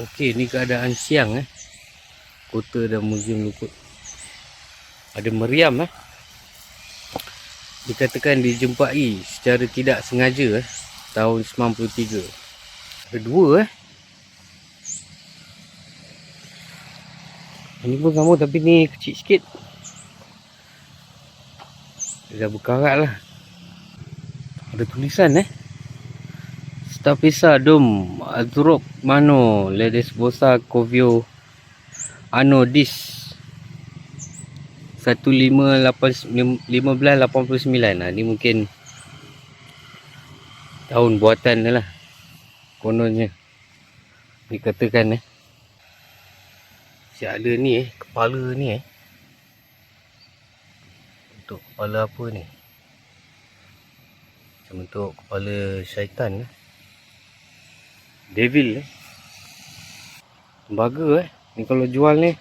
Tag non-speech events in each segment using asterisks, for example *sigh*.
Okey, ni keadaan siang eh. Kota dan Muzium Lukut. Ada meriam eh. Dikatakan dijumpai secara tidak sengaja eh. Tahun 93. Ada dua eh. Ini pun sama tapi ni kecil sikit. Dia dah berkarat lah. Ada tulisan eh. Stapesa Dom Azrok Mano Ledesbosa Covio Ano Dis. 1589 nah, ni mungkin tahun buatan dia lah kononnya. Dikatakan eh. Si ada ni eh. Kepala ni eh. Untuk kepala apa ni? Bentuk kepala syaitan eh Devil eh. Tembaga eh. Ni kalau jual ni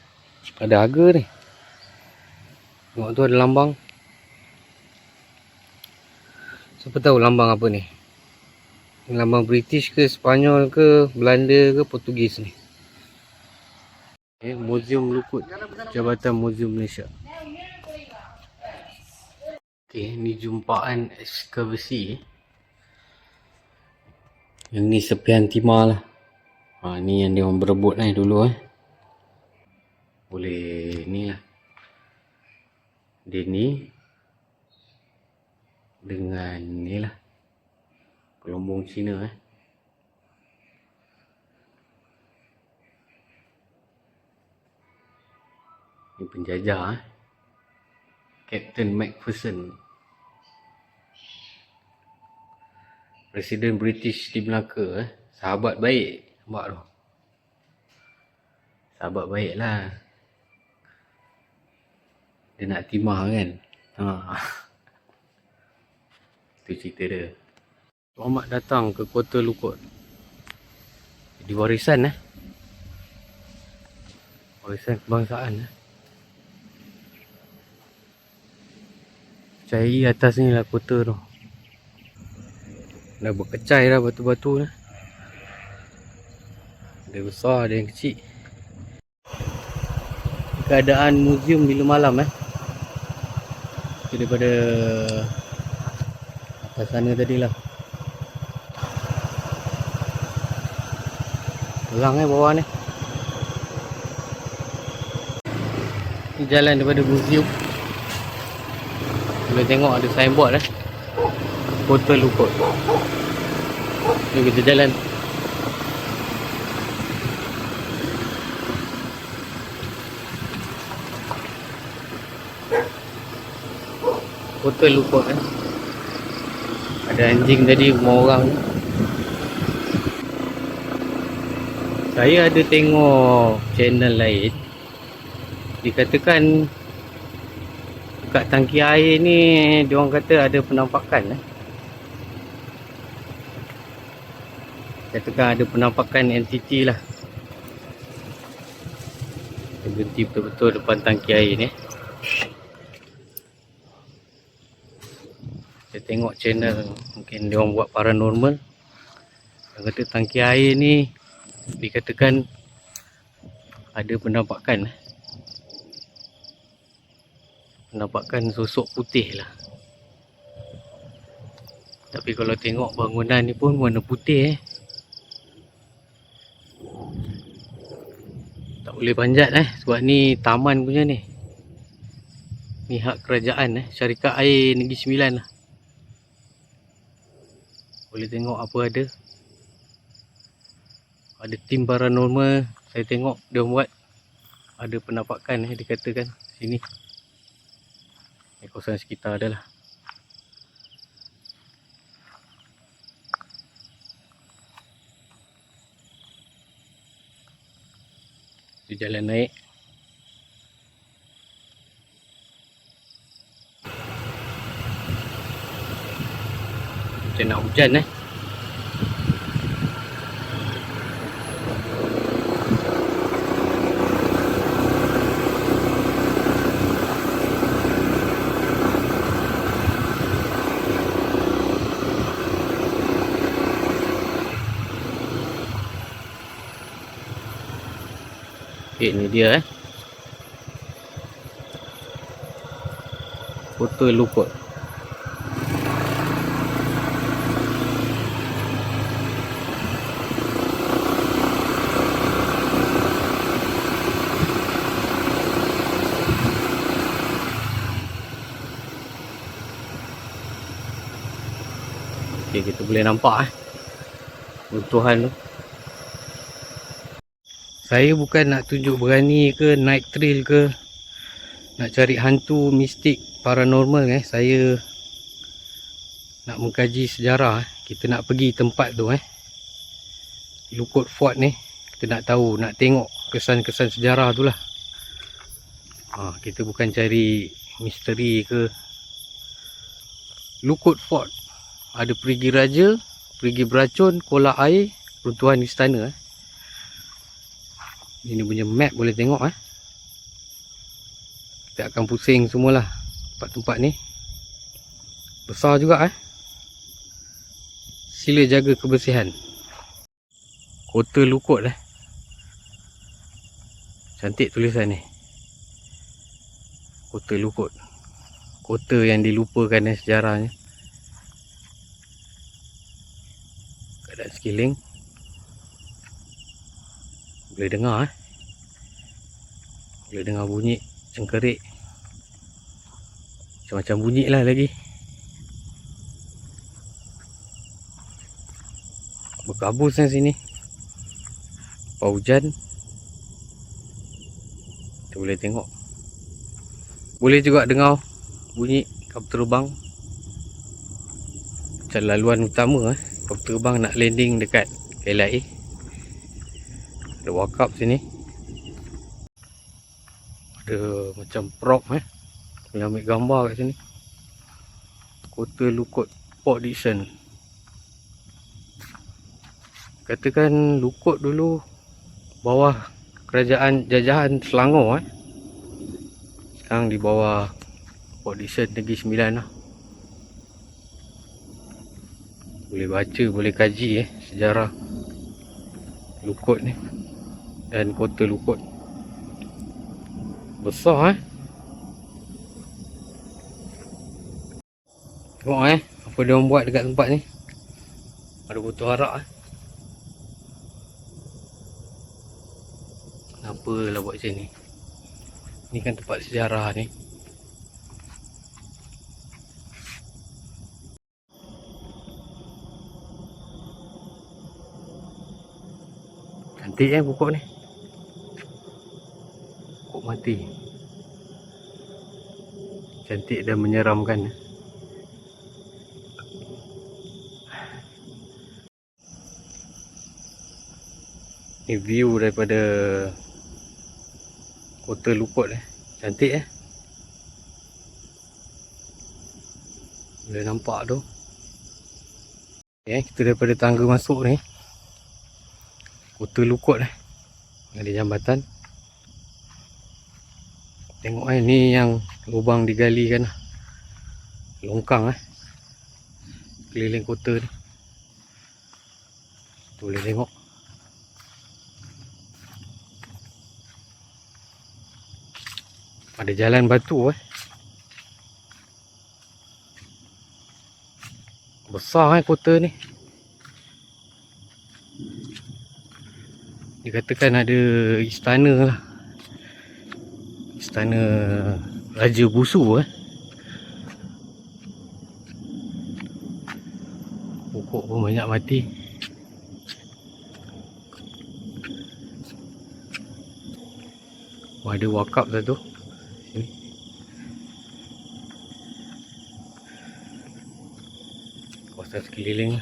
ada harga ni. Tengok tu ada lambang. Siapa tahu lambang apa ni? Lambang British ke Spanyol ke Belanda ke Portugis ni. Eh, Museum Lukut Jabatan Museum Malaysia. Okey, ni jumpaan ekskavasi eh. Yang ni sepian timah lah. Ha, ni yang dia orang berebut lah dulu eh. Boleh ni lah. Dia ni. Dengan ni lah. Kelombong Cina eh. Ni penjajah eh. Captain Macpherson. Presiden British di Melaka eh. Sahabat baik. Nampak tu. Sahabat baik lah. Dia nak timah kan. Ha. *laughs* Itu cerita dia. Selamat datang ke Kota Lukut. Di warisan eh. Warisan kebangsaan eh. Cari atas ni lah kota tu. Dah berkecai dah batu-batu ni. Ada besar, ada yang kecil. Keadaan muzium bila malam eh. Daripada atas sana tadi lah. Terang eh bawah ni. Ni jalan daripada muzium. Boleh tengok ada signboard eh. Kota Lukut. Ni kita jalan. Kota Lukut eh. Ada anjing tadi rumah orang. Saya ada tengok channel lain. Dikatakan dekat tangki air ni dia orang kata ada penampakan eh. Katakan ada penampakan entiti lah. Dia berhenti betul-betul depan tangki air ni. Saya tengok channel mungkin dia orang buat paranormal. Dia kata tangki air ni dikatakan ada penampakan. Penampakan sosok putih lah. Tapi kalau tengok bangunan ni pun warna putih eh. Boleh panjat eh sebab ni taman punya ni. Ni hak kerajaan eh, syarikat air Negeri Sembilan lah. Boleh tengok apa ada. Ada tim paranormal, saya tengok dia buat ada penampakan eh dikatakan sini. Ni kawasan sekitar adalah. Itu jalan naik. Macam nak hujan eh. Okay, ni dia eh. Foto lukut. Okay, kita boleh nampak eh. Runtuhan tu. Saya bukan nak tunjuk berani ke naik trail ke nak cari hantu mistik paranormal eh. Saya nak mengkaji sejarah eh. Kita nak pergi tempat tu eh. Lukut Fort ni. Kita nak tahu, nak tengok kesan-kesan sejarah tu lah. Ha, kita bukan cari misteri ke. Lukut Fort. Ada perigi raja, perigi beracun, kolak air, runtuhan istana eh. Ini punya map boleh tengok eh. Kita akan pusing semualah tempat-tempat ni. Besar juga eh. Sila jaga kebersihan. Kota Lukut eh. Cantik tulisan ni. Kota Lukut. Kota yang dilupakan eh, sejarahnya. Keadaan sekeliling. Boleh dengar eh. Boleh dengar bunyi cengkerik. Macam-macam bunyi lah lagi. Berkabus kan sini. Apa hujan. Kita boleh tengok. Boleh juga dengar bunyi kapal terbang. Macam laluan utama eh. Kapal terbang nak landing dekat KLIA. Ada wakap sini. Ada macam prop eh. Boleh ambil gambar kat sini. Kota Lukut Port Dickson. Katakan Lukut dulu bawah kerajaan jajahan Selangor eh. Sekarang di bawah Port Dickson Negeri Sembilan lah. Boleh baca, boleh kaji eh sejarah Lukut ni dan kota Lukut. Besar eh. Tengok eh apa dia buat dekat tempat ni. Ada botol arak eh. Kenapa lah buat macam ni? Ni kan tempat sejarah ni. Cantik eh pokok ni. Mati. Cantik dan menyeramkan. Ni view daripada Kota Lukut eh. Cantik eh. Boleh nampak tu. Okay, kita daripada tangga masuk ni. Kota Lukut eh. Ada jambatan. Tengok eh ni yang lubang digali kan. Longkang eh. Keliling kota ni. Boleh tengok. Ada jalan batu eh. Besar eh kota ni. Dikatakan ada istana lah. Istana Raja Busu eh. Pokok pun banyak mati. Oh, ada wakap satu. Sini. Kawasan sekeliling.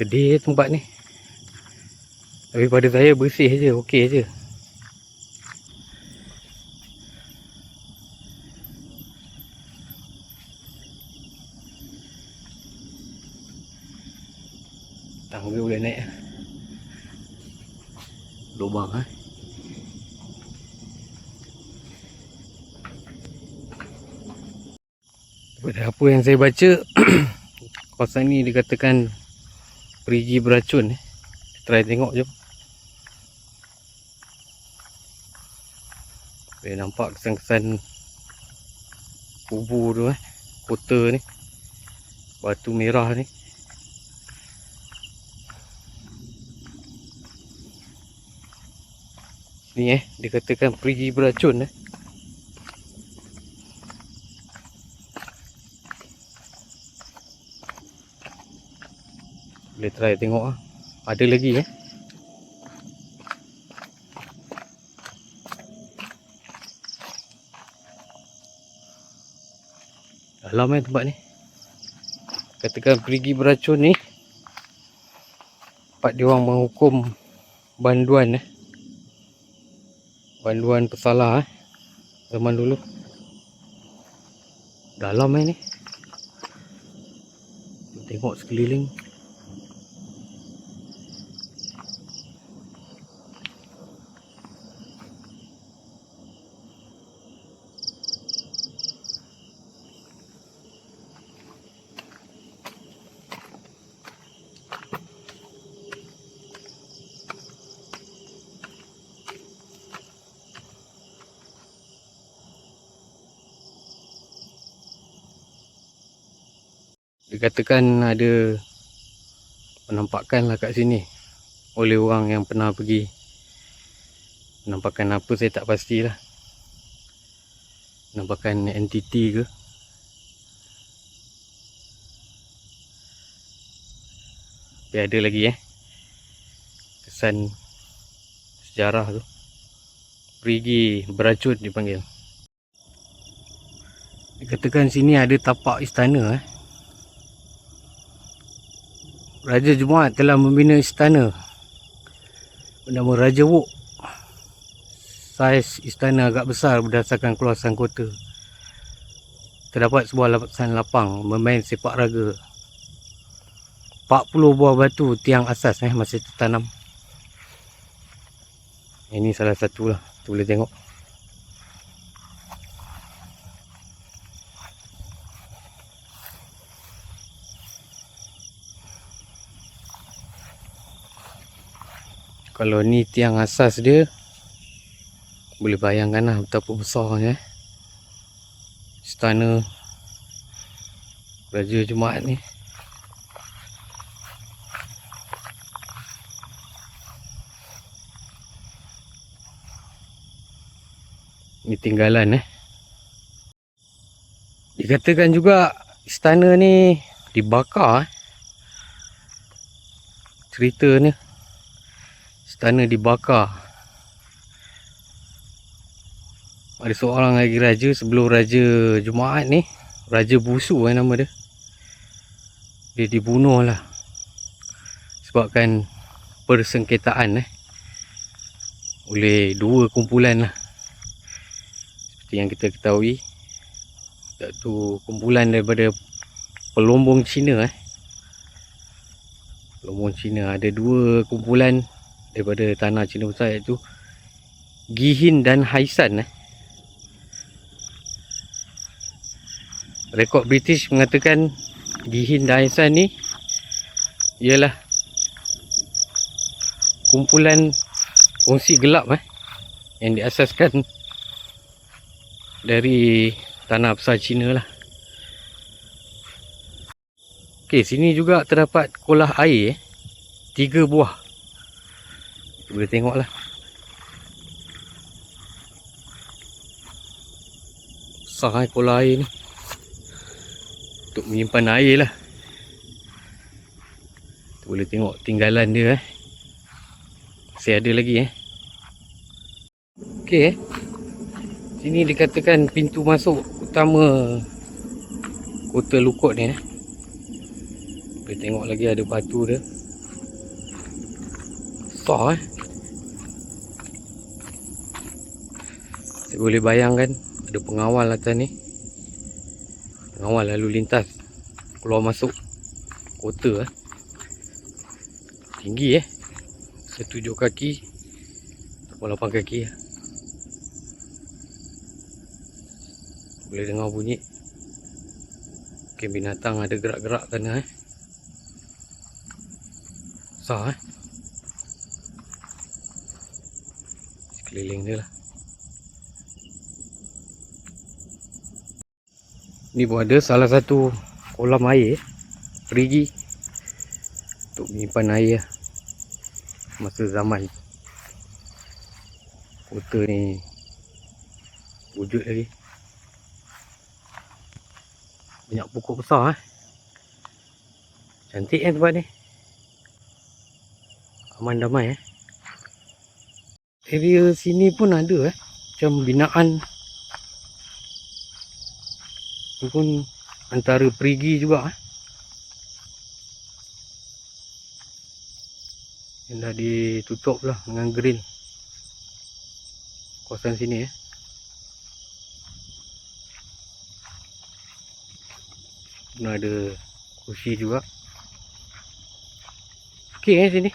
sedih tempat ni. Tapi pada saya bersih je okey je. Tak boleh boleh naik. Lubang ha? eh Pada apa yang saya baca *clears throat* Kawasan ni dikatakan Perigi beracun eh. Try tengok je. Boleh nampak kesan-kesan Kubur tu eh. Kota ni. Batu merah ni. Ni eh Dikatakan perigi beracun eh try tengok ah. Ada lagi eh. Dalam eh tempat ni. Katakan perigi beracun ni. Tempat dia orang menghukum banduan eh. Banduan pesalah eh. Zaman dulu. Dalam eh ni. Tengok sekeliling. Dikatakan ada penampakan lah kat sini. Oleh orang yang pernah pergi. Penampakan apa saya tak pastilah. Penampakan entiti ke? Tapi ada lagi eh. Kesan sejarah tu. Perigi beracun dipanggil. Dikatakan sini ada tapak istana eh Raja Jumaat telah membina istana bernama Raja Wok. Saiz istana agak besar berdasarkan keluasan kota. Terdapat sebuah lapisan lapang bermain sepak raga. 40 buah batu tiang asas eh masih tertanam. Ini salah satu lah. Tu boleh tengok. Kalau ni tiang asas dia Boleh bayangkan lah betapa besarnya eh. Istana Raja Jumaat ni Ni tinggalan eh Dikatakan juga istana ni dibakar eh. Cerita ni istana dibakar. Ada seorang lagi raja sebelum raja Jumaat ni raja busu kan nama dia. Dia dibunuh lah sebabkan persengketaan eh oleh dua kumpulan lah. Seperti yang kita ketahui satu kumpulan daripada pelombong Cina eh. Pelombong Cina ada dua kumpulan daripada tanah Cina Besar iaitu Gihin dan Haisan eh. Rekod British mengatakan Gihin dan Haisan ni ialah kumpulan kongsi gelap eh yang diasaskan dari tanah besar Cina lah. Okey, sini juga terdapat kolah air eh. Tiga buah boleh tengok lah. Besar eh kolam air ni. Untuk menyimpan air lah. Boleh tengok tinggalan dia eh. Masih ada lagi eh. Ok eh. Sini dikatakan pintu masuk utama kota Lukot ni eh. Tengok lagi ada batu dia. Besar eh boleh bayangkan ada pengawal atas ni. Pengawal lalu lintas keluar masuk kota eh. Tinggi eh. Setujuk kaki ataupun lapan kaki eh. Boleh dengar bunyi Okay, binatang ada gerak-gerak sana eh. Besar eh. Sekeliling dia lah. Ni pun ada salah satu kolam air perigi untuk menyimpan air lah. masa zaman. Kota ni wujud lagi. Banyak pokok besar eh. Cantik kan tempat ni? Aman damai eh. Area sini pun ada eh. Macam binaan ni pun antara perigi juga eh. Yang dah ditutup lah dengan grill. Kawasan sini eh. Pernah ada kursi juga. Okey eh sini.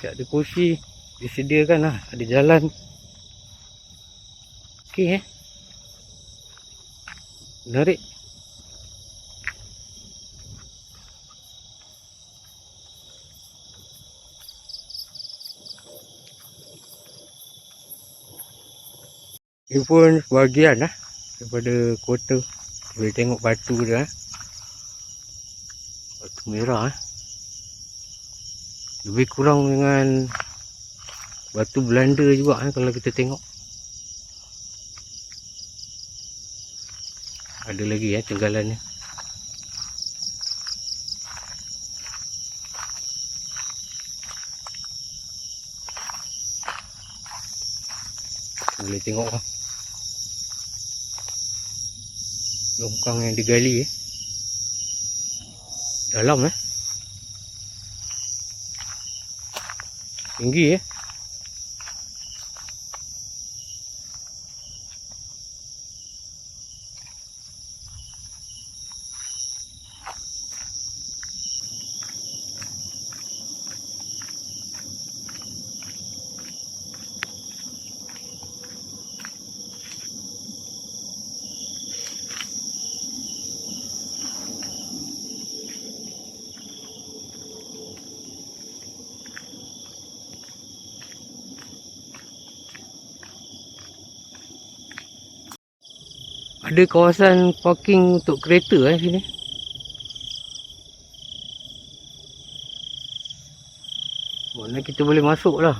Tak ada kursi Disediakan lah. Ada jalan. Okey eh Menarik Ini pun sebahagian lah Daripada kota boleh tengok batu dia eh. Batu merah eh. Lebih kurang dengan batu Belanda juga eh, kalau kita tengok. Ada lagi tenggalan ni. Boleh tengok lah. longkang yang digali eh. Dalam eh. Tinggi eh. Ada kawasan parking untuk kereta eh sini. Mana kita boleh masuk lah.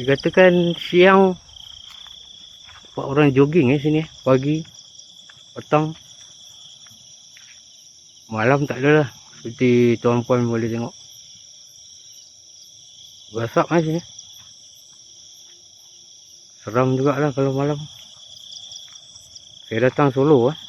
Dikatakan siang Nampak orang jogging eh sini eh. Pagi Petang Malam tak ada lah Seperti tuan puan boleh tengok Basap eh sini Seram jugalah kalau malam Saya datang Solo eh